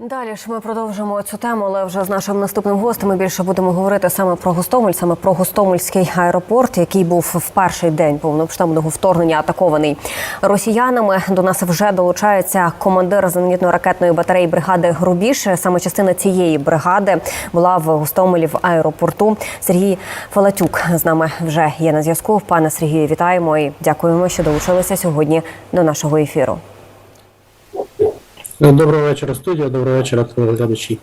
Далі ж ми продовжимо цю тему, але вже з нашим наступним гостем ми більше будемо говорити саме про Гостомель, саме про Гостомельський аеропорт, який був в перший день повномасштабного вторгнення атакований росіянами. До нас вже долучається командир зенітно-ракетної батареї бригади Грубіш. Саме частина цієї бригади була в Гостомелі в аеропорту. Сергій Фалатюк з нами вже є на зв'язку. Пане Сергію, вітаємо і дякуємо, що долучилися сьогодні до нашого ефіру. Доброго вечора, студія. Доброго вечора, телеглядачі.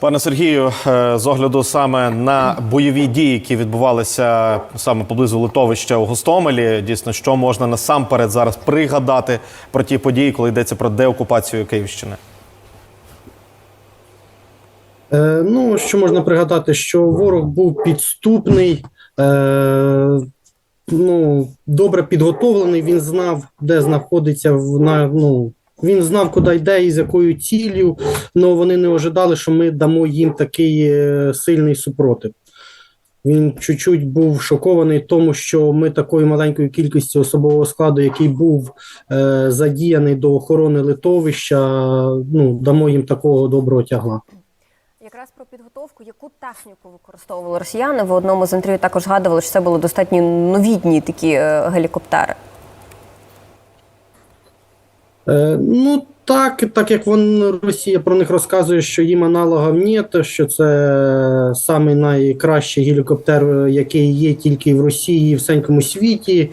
Пане Сергію, е, з огляду саме на бойові дії, які відбувалися саме поблизу литовища у Гостомелі, дійсно, що можна насамперед зараз пригадати про ті події, коли йдеться про деокупацію Київщини? Е, ну, що можна пригадати, що ворог був підступний, е, ну, добре підготовлений, він знав, де знаходиться в на, ну, він знав, куди йде і з якою ціллю, але вони не ожидали, що ми дамо їм такий е, сильний супротив. Він чуть-чуть був шокований тому, що ми такою маленькою кількістю особового складу, який був е, задіяний до охорони литовища, ну, дамо їм такого доброго тягла. Якраз про підготовку, яку техніку використовували росіяни. В одному з інтерв'ю також згадували, що це були достатньо новітні такі е, гелікоптери. Е, ну так, так як вон Росія про них розказує, що їм аналогів нет, що це самий найкращий гелікоптер, який є тільки в Росії і в всенькому світі,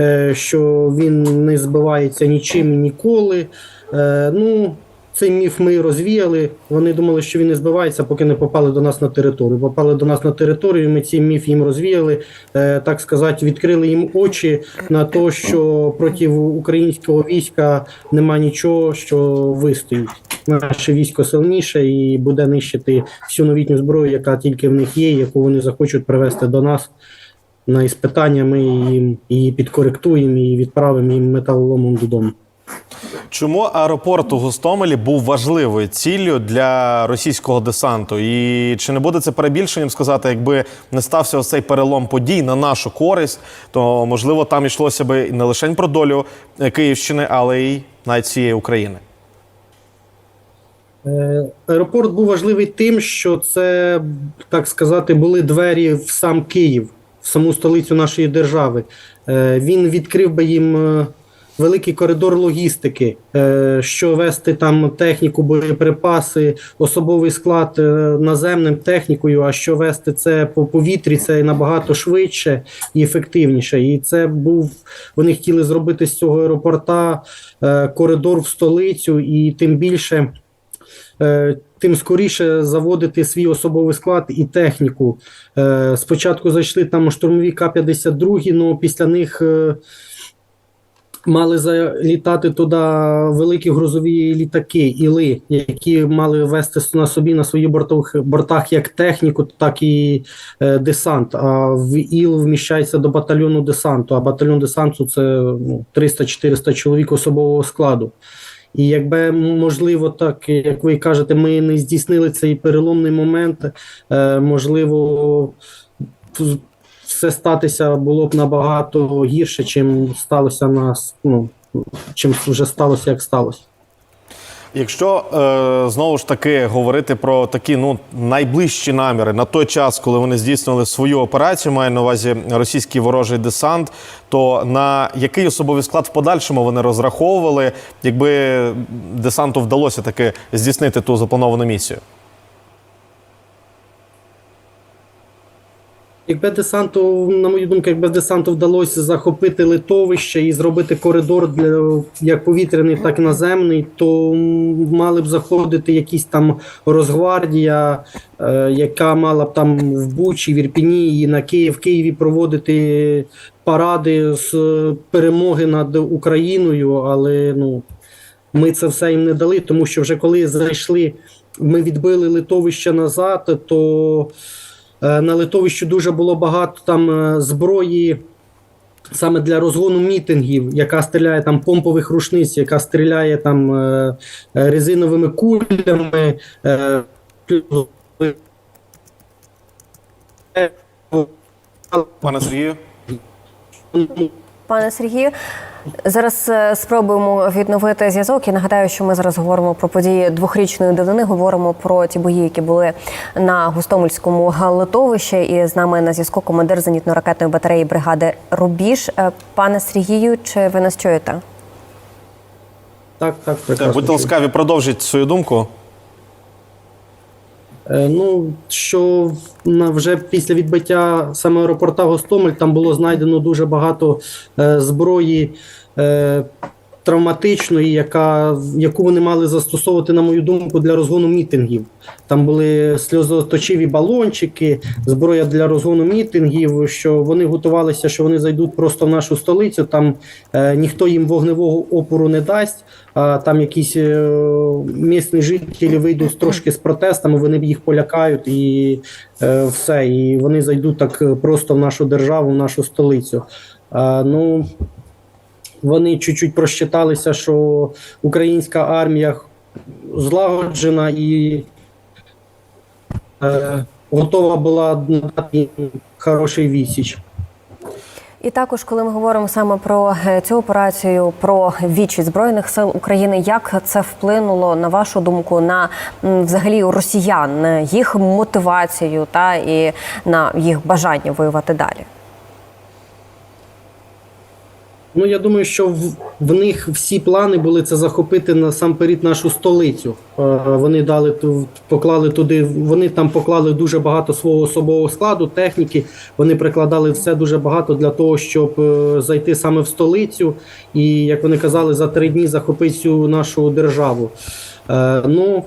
е, що він не збивається нічим ніколи. Е, ну, цей міф ми розвіяли. Вони думали, що він не збивається, поки не попали до нас на територію. Попали до нас на територію. Ми цей міф їм розвіяли, е, так сказати, відкрили їм очі на те, що проти українського війська нема нічого, що вистоїть. Наше військо сильніше і буде нищити всю новітню зброю, яка тільки в них є, яку вони захочуть привезти до нас. На іспитання ми їм її підкоректуємо і відправимо їм металоломом додому. Чому аеропорт у Гостомелі був важливою ціллю для російського десанту? І чи не буде це перебільшенням сказати, якби не стався ось цей перелом подій на нашу користь, то можливо там йшлося би не лише про долю Київщини, але й навіть всієї України? Е, Аеропорт був важливий тим, що це, так сказати, були двері в сам Київ, в саму столицю нашої держави. Е, Він відкрив би їм е, великий коридор логістики, е, що вести там техніку, боєприпаси, особовий склад е, наземним технікою, а що вести це по повітрі, це набагато швидше і ефективніше. І це був вони хотіли зробити з цього аеропорта е, коридор в столицю, і тим більше. Тим скоріше заводити свій особовий склад і техніку. Спочатку зайшли там штурмові К-52, але після них мали залітати туди великі грузові літаки, іли, які мали вести на собі на своїх бортах, бортах як техніку, так і е, десант. А в ІЛ вміщається до батальйону десанту, а батальйон десанту це ну, 300-400 чоловік особового складу. І якби можливо, так як ви кажете, ми не здійснили цей переломний момент, е, можливо, все статися було б набагато гірше, чим сталося нас. Ну чим вже сталося, як сталося. Якщо е, знову ж таки говорити про такі ну найближчі наміри на той час, коли вони здійснювали свою операцію, маю на увазі російський ворожий десант, то на який особовий склад в подальшому вони розраховували, якби десанту вдалося таки здійснити ту заплановану місію? Якби десанту, на мою думку, якби десанту вдалося захопити литовище і зробити коридор для як повітряний, так і наземний, то мали б заходити якісь там Росгвардія, е, яка мала б там в Бучі, в Ірпіні і на Київ в Києві проводити паради з е, перемоги над Україною, але ну ми це все їм не дали, тому що вже коли зайшли, ми відбили литовище назад, то на литовищі дуже було багато там е, зброї. Саме для розгону мітингів, яка стріляє там помпових рушниць, яка стріляє там е, е, резиновими кулями. Е, Пане Сергію? Пане Сергію. Зараз е, спробуємо відновити зв'язок. І нагадаю, що ми зараз говоримо про події двохрічної давнини. Говоримо про ті бої, які були на Гостомельському литовищі. І з нами на зв'язку командир зенітно-ракетної батареї бригади Рубіж. Е, Пане Сергію, чи ви нас чуєте? Так, так, прекрасно. Будьте ласкаві, продовжіть свою думку. Е, Ну, що вже після відбиття саме аеропорта Гостомель там було знайдено дуже багато е, зброї. Е, травматичної, яка, яку вони мали застосовувати, на мою думку, для розгону мітингів. Там були сльозоточиві балончики, зброя для розгону мітингів, що вони готувалися, що вони зайдуть просто в нашу столицю. Там е, ніхто їм вогневого опору не дасть. А там якісь е, місні жителі вийдуть трошки з протестами, вони їх полякають і е, все. І вони зайдуть так е, просто в нашу державу, в нашу столицю. А, ну, вони чуть-чуть просчиталися, що українська армія злагоджена і е, готова була дати їм хороший відсіч. І також, коли ми говоримо саме про е, цю операцію, про відчіт збройних сил України, як це вплинуло на вашу думку на взагалі росіян, на їх мотивацію та і на їх бажання воювати далі? Ну, я думаю, що в, в них всі плани були це захопити насамперед нашу столицю. Е, Вони дали поклали туди. Вони там поклали дуже багато свого особового складу, техніки. Вони прикладали все дуже багато для того, щоб е, зайти саме в столицю. І як вони казали, за три дні захопити всю нашу державу. Е, Ну,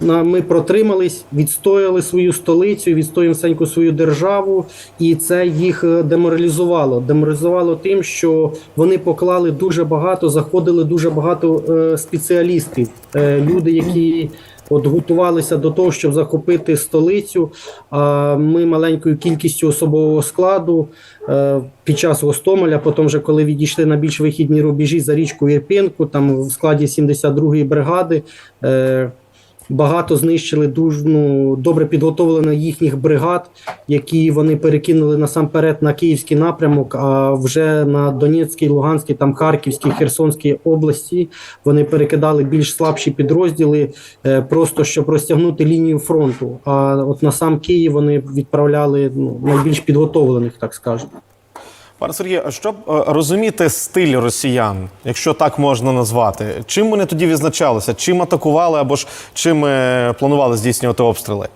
ми протримались, відстояли свою столицю, відстоїмо всеньку свою державу, і це їх е, деморалізувало. Деморалізувало тим, що вони поклали дуже багато, заходили дуже багато е, спеціалістів, е, люди, які. От готувалися до того, щоб захопити столицю. А ми маленькою кількістю особового складу е, під час Гостомеля, потім вже коли відійшли на більш вихідні рубежі за річку Ірпінку, там в складі 72-ї бригади. Е, Багато знищили дуже ну, добре підготовлено їхніх бригад, які вони перекинули насамперед на київський напрямок. А вже на Донецькій, Луганській, там Харківській, Херсонській області вони перекидали більш слабші підрозділи, е, просто щоб розтягнути лінію фронту. А от на сам Київ вони відправляли ну, найбільш підготовлених, так скажемо. Пане Сергію, а щоб е, розуміти стиль росіян, якщо так можна назвати, чим вони тоді відзначалися? Чим атакували або ж чим е, планували здійснювати обстріли?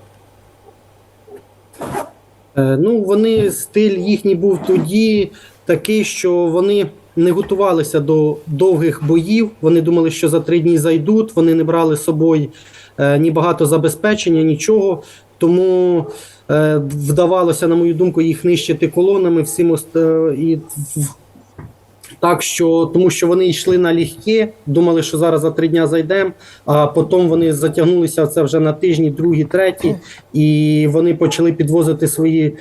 Е, Ну, вони стиль їхній був тоді такий, що вони не готувалися до довгих боїв. Вони думали, що за три дні зайдуть. Вони не брали з собою ні багато забезпечення, нічого. Тому е, вдавалося, на мою думку, їх нищити колонами всім ост- е, і так що, тому що вони йшли на легке, думали, що зараз за три дня зайдемо, а потім вони затягнулися це вже на тижні, другі, треті, і вони почали підвозити свої,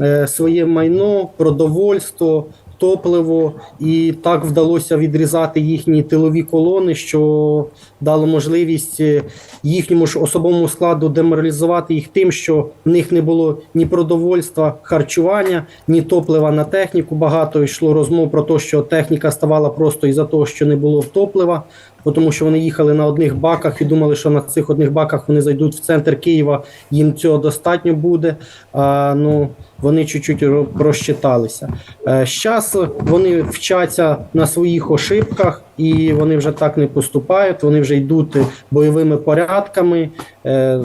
е, своє майно, продовольство, топливо, і так вдалося відрізати їхні тилові колони, що дало можливість е, їхньому ж особовому складу деморалізувати їх тим, що в них не було ні продовольства, харчування, ні топлива на техніку. Багато йшло розмов про те, що техніка ставала просто із-за того, що не було топлива, тому що вони їхали на одних баках і думали, що на цих одних баках вони зайдуть в центр Києва, їм цього достатньо буде. А, ну, вони чуть-чуть ро- розчиталися. Е, Зараз вони вчаться на своїх ошибках, і вони вже так не поступають. Вони вже йдуть бойовими порядками. Е,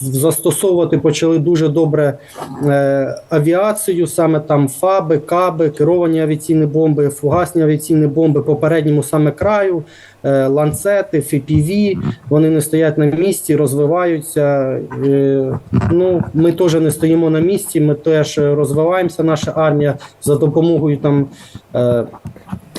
Застосовувати почали дуже добре е, авіацію, саме там ФАБи, КАБи, керовані авіаційні бомби, фугасні авіаційні бомби попередньому саме краю, е, ланцети, FPV, Вони не стоять на місці, розвиваються. Е, Ну, ми теж не стоїмо на місці. Ми теж розвиваємося. Наша армія за допомогою там.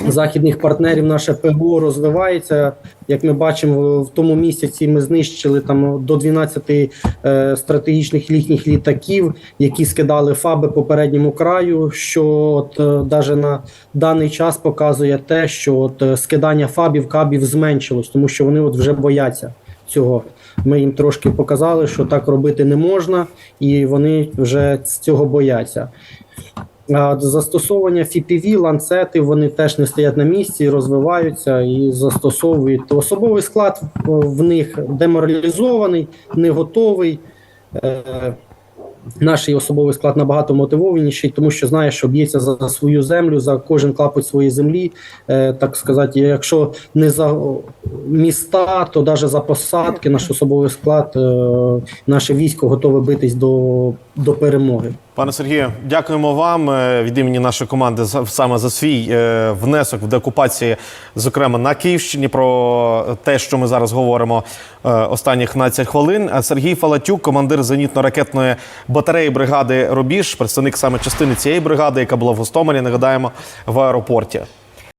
Західних партнерів наше ПГО розвивається. Як ми бачимо, в тому місяці ми знищили там до 12 е, стратегічних літніх літаків, які скидали ФАБи попередньому краю. Що от е, даже на даний час показує те, що от е, скидання ФАБів, кабів зменшилось, тому що вони от вже бояться цього. Ми їм трошки показали, що так робити не можна, і вони вже з цього бояться. Застосовування FPV, ланцети, вони теж не стоять на місці, розвиваються і застосовують. Особовий склад е, в них деморалізований, не готовий. Е, Наш особовий склад набагато мотивованіший, тому що знає, що б'ється за свою землю, за кожен клапоть своєї землі. Е, так сказати, якщо не за міста, то навіть за посадки наш особовий склад, наше військо готове битись до, до перемоги. Пане Сергію, дякуємо вам е, від імені нашої команди саме за свій е, внесок в деокупації, зокрема на Київщині, про те, що ми зараз говоримо е, останніх 15 хвилин. Сергій Фалатюк, командир зенітно-ракетної батареї бригади Рубіж, представник саме частини цієї бригади, яка була в Гостомелі, нагадаємо, в аеропорті.